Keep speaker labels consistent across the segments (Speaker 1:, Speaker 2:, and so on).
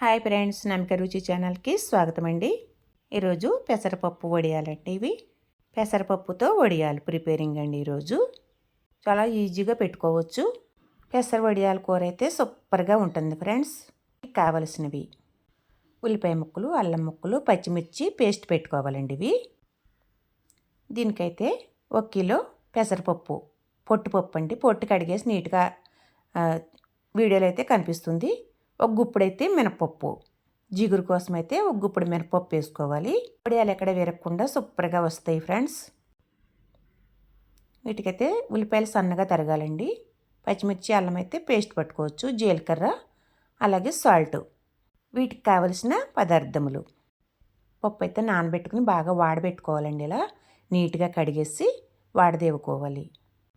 Speaker 1: Hi friends నమిక రుచి ఛానల్కి స్వాగతం అండి ఈరోజు పెసరపప్పు వడియాలండి ఇవి. పెసరపప్పుతో వడియాలు ప్రిపేరింగ్ అండి ఈరోజు. చాలా ఈజీగా పెట్టుకోవచ్చు. పెసర వడియాల కూర అయితే సూపర్గా ఉంటుంది ఫ్రెండ్స్. కావలసినవి ఉల్లిపాయ ముక్కలు అల్లం ముక్కలు పచ్చిమిర్చి పేస్ట్ పెట్టుకోవాలండి ఇవి. దీనికైతే ఒక కిలో పెసరపప్పు పొట్టుపప్పు అండి. పొట్టు కడిగేసి నీట్గా వీడియోలో అయితే కనిపిస్తుంది. ఒక గుప్పుడైతే మినపప్పు. జిగురు కోసం అయితే ఒక గుప్పుడు మినపప్పు వేసుకోవాలి. పొడియాలు ఎక్కడ విరగకుండా సూపర్గా వస్తాయి ఫ్రెండ్స్. వీటికైతే ఉల్లిపాయలు సన్నగా తరగాలండి. పచ్చిమిర్చి అల్లం అయితే పేస్ట్ పట్టుకోవచ్చు జీలకర్ర అలాగే సాల్ట్. వీటికి కావలసిన పదార్థములు. పప్పు అయితే నానబెట్టుకుని బాగా వాడబెట్టుకోవాలండి ఇలా. నీట్గా కడిగేసి వాడదేవుకోవాలి.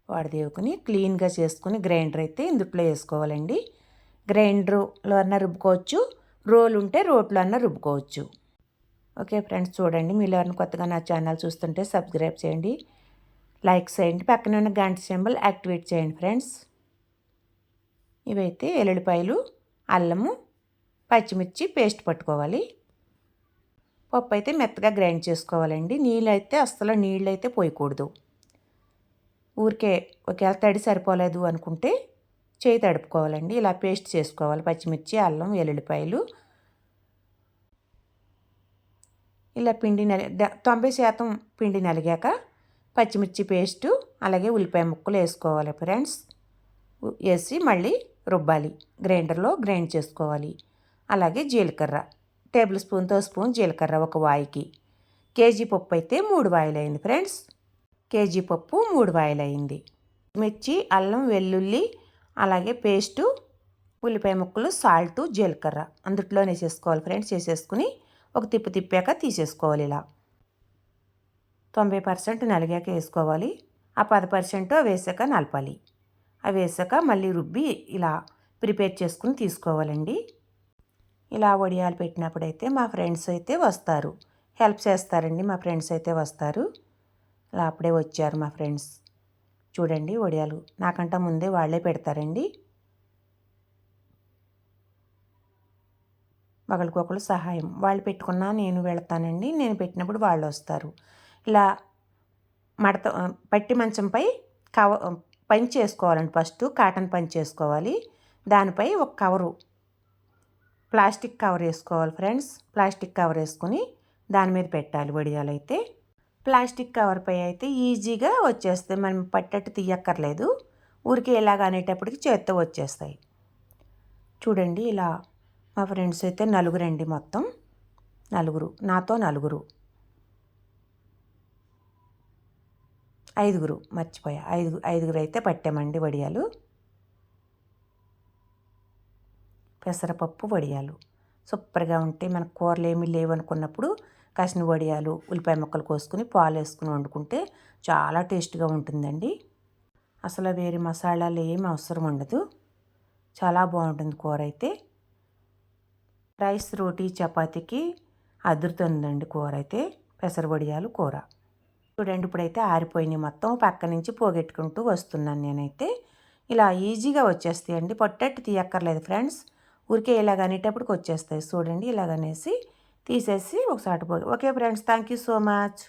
Speaker 1: వాడదేవుకుని క్లీన్గా చేసుకుని గ్రైండర్ అయితే ఇందుట్లో వేసుకోవాలండి. గ్రైండర్లో అన్న రుబ్బుకోవచ్చు రోలు ఉంటే రోట్లో అన్న రుబ్బుకోవచ్చు. ఓకే ఫ్రెండ్స్ చూడండి. మీరు ఎవరిని కొత్తగా నా ఛానల్ చూస్తుంటే సబ్స్క్రైబ్ చేయండి లైక్ చేయండి పక్కన ఉన్న గంట సింబల్ యాక్టివేట్ చేయండి ఫ్రెండ్స్. ఇవైతే ఎల్లుల్లిపాయలు అల్లము పచ్చిమిర్చి పేస్ట్ పట్టుకోవాలి. పప్పు అయితే మెత్తగా గ్రైండ్ చేసుకోవాలండి. నీళ్ళు అయితే అస్సలు నీళ్ళు అయితే పోయకూడదు. ఊరికే ఒకవేళ తడి సరిపోలేదు అనుకుంటే చేయి తడుపుకోవాలండి. ఇలా పేస్ట్ చేసుకోవాలి. పచ్చిమిర్చి అల్లం వెల్లుల్లిపాయలు. ఇలా పిండి నలి తొంభై శాతం పిండి నలిగాక పచ్చిమిర్చి పేస్టు అలాగే ఉల్లిపాయ ముక్కలు వేసుకోవాలి ఫ్రెండ్స్. వేసి మళ్ళీ రుబ్బాలి. గ్రైండర్లో గ్రైండ్ చేసుకోవాలి. అలాగే జీలకర్ర. టేబుల్ స్పూన్తో స్పూన్ జీలకర్ర ఒక వాయికి. కేజీ పప్పు అయితే మూడు వాయిలు అయింది ఫ్రెండ్స్. కేజీ పప్పు మూడు వాయిలు అయింది మిర్చి అల్లం వెల్లుల్లి అలాగే పేస్టు ఉల్లిపాయ ముక్కలు సాల్ట్ జీలకర్ర అందుట్లోనే వేసేసుకోవాలి ఫ్రెండ్స్. చేసేసుకుని ఒక తిప్పు తిప్పాక తీసేసుకోవాలి ఇలా. తొంభై పర్సెంట్ నలిగాక వేసుకోవాలి. ఆ పది పర్సెంట్ వేసాక నలపాలి. అవి వేసాక మళ్ళీ రుబ్బి ఇలా ప్రిపేర్ చేసుకుని తీసుకోవాలండి. ఇలా వడియాలు పెట్టినప్పుడైతే మా ఫ్రెండ్స్ అయితే వస్తారు. హెల్ప్ చేస్తారండి మా ఫ్రెండ్స్ అయితే వస్తారు. అలా అప్పుడే వచ్చారు మా ఫ్రెండ్స్. చూడండి వడియాలు. నాకంట ముందే వాళ్ళే పెడతారండి. ఒకరికొకరు సహాయం. వాళ్ళు పెట్టుకున్నా నేను వెళతానండి. నేను పెట్టినప్పుడు వాళ్ళు వస్తారు. ఇలా మడత పట్టి మంచంపై కవ పంచి చేసుకోవాలండి ఫస్ట్. కాటన్ పంచి చేసుకోవాలి. దానిపై ఒక కవరు. ప్లాస్టిక్ కవర్ వేసుకోవాలి ఫ్రెండ్స్. ప్లాస్టిక్ కవర్ వేసుకొని దాని మీద పెట్టాలి వడియాలైతే. ప్లాస్టిక్ కవర్పై అయితే ఈజీగా వచ్చేస్తాయి. మనం పట్టట్టు తీయక్కర్లేదు. ఊరికి ఎలాగ అనేటప్పటికి చేత్తో వచ్చేస్తాయి. చూడండి ఇలా మా ఫ్రెండ్స్ అయితే నలుగురండి మొత్తం. నలుగురు. నాతో నలుగురు. ఐదుగురు. మర్చిపోయా. ఐదు ఐదుగురు అయితే పట్టామండి వడియాలు. పెసరపప్పు వడియాలు. సూపర్గా ఉంటే మన కూరలు ఏమీ లేవనుకున్నప్పుడు కసిన వడియాలు ఉల్లిపాయ ముక్కలు కోసుకుని పాలు వేసుకుని వండుకుంటే చాలా టేస్ట్గా ఉంటుందండి. అసలు వేరే మసాలాలు ఏమి అవసరం ఉండదు. చాలా బాగుంటుంది కూర అయితే. రైస్ రోటీ చపాతీకి అదురుతుందండి కూర అయితే పెసర వడియాలు కూర. చూడండి ఇప్పుడైతే ఆరిపోయినాయి మొత్తం. పక్క నుంచి పోగెట్టుకుంటూ వస్తున్నాను నేనైతే. ఇలా ఈజీగా వచ్చేస్తాయండి. పొట్టట్టు తీయక్కర్లేదు ఫ్రెండ్స్. ఊరికే ఇలాగ అనేటప్పటికి వచ్చేస్తాయి. చూడండి ఇలాగనేసి తీసేసి ఒకసారి పోదు. Okay friends thank you so much.